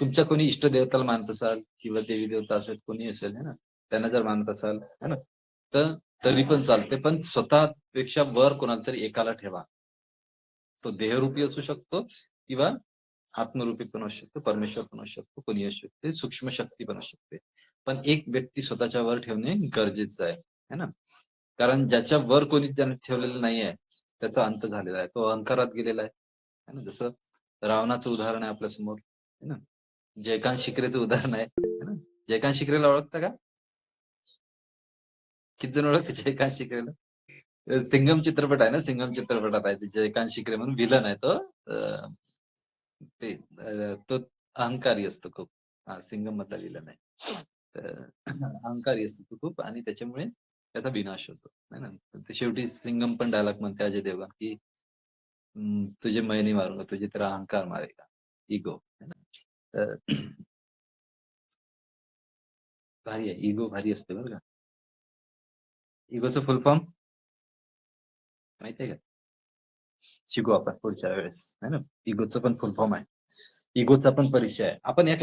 तुमच्या कोणी इष्टदेवताला मानत असाल किंवा देवी देवता असेल कोणी असेल है ना? त्यांना जर मानत असाल है ना? तर तरी पण चालते पण स्वतःपेक्षा वर कोणाला तरी एकाला ठेवा. तो देहरूपी असू शकतो किंवा आत्मरूपी पण असू शकतो परमेश्वर पण असू शकतो कोणी असू शकते सूक्ष्म शक्ती पण असू शकते. पण एक व्यक्ती स्वतःच्या वर ठेवणे गरजेचं आहे है ना? कारण ज्याच्या वर कोणी त्याने ठेवलेलं नाही आहे त्याचा अंत झालेला आहे. तो अहंकारात गेलेला आहे. है ना? जसं रावणाचं उदाहरण आहे आपल्यासमोर है ना? जयकांत शिकरेचं उदाहरण आहे है ना? जयकांत शिकरेला ओळखता का? किती जण ओळखते जयकांत शिकरेला? सिंगम चित्रपट आहे ना? सिंगम चित्रपटात आहे ते जयकांत शिकरे म्हणून विलन आहे तो. ते तो अहंकारी असतो खूप. हा सिंगम मधला विलन आहे. तर अहंकारी असतो तो खूप आणि त्याच्यामुळे त्याचा विनाश होतो है ना? शेवटी सिंगम पण डायलॉग म्हणते अजय देवगण की तुझे मैं मारूंगा तुझे तर अहंकार मारेगा इगो है ना? भारी आहे इगो भारी असते बरं का इगोचं फुल फॉर्म माहिती आहे का शिकू आपण पुढच्या वेळेस है ना इगोचं पण फुल फॉर्म आहे इगोचा पण परिचय आहे आपण या